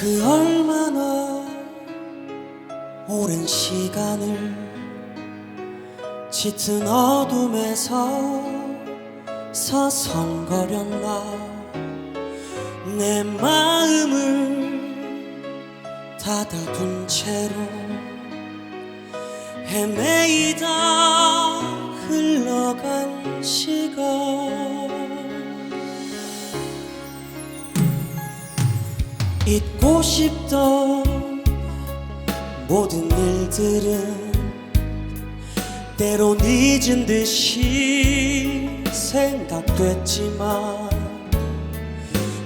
그 얼마나 오랜 시간을 짙은 어둠에서 서성거렸나? 내 마음을 닫아둔 채로 헤매이다 흘러간 시간. 잊고 싶던 모든 일들은 때로 잊은 듯이 생각됐지만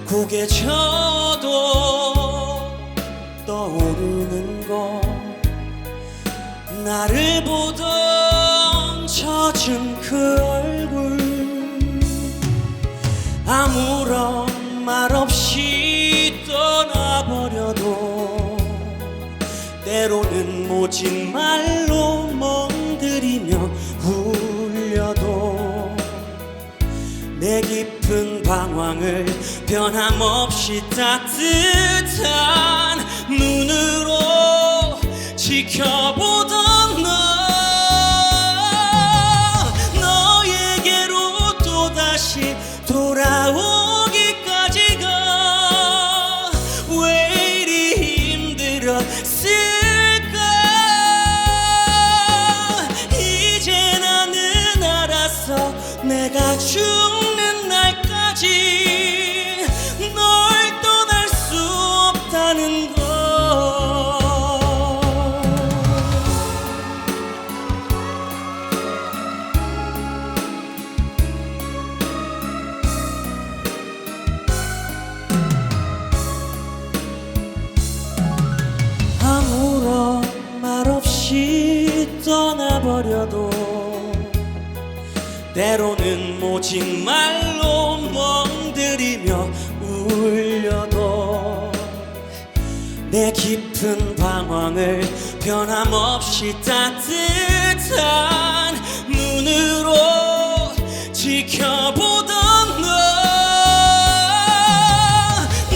고개 져도 떠오르는 건 나를 보던 젖은 그 얼굴 아무런 말 없이 떠나버려도 때로는 모진 말로 울려도 내 깊은 방황을 변함없이 따뜻한 눈으로 지켜보 날까지 널 떠날 수 없다는 걸 아무런 말 없이 떠나버려도 때로는 모진 말로 깊은 방황을 변함없이 따뜻한 눈으로 지켜보던 너.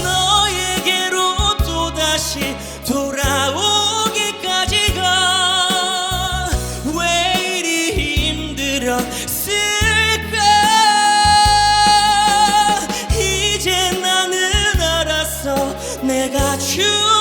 너에게로 또다시 돌아오기까지가 왜 이리 힘들었을까? 이제 나는 알았어 내가 주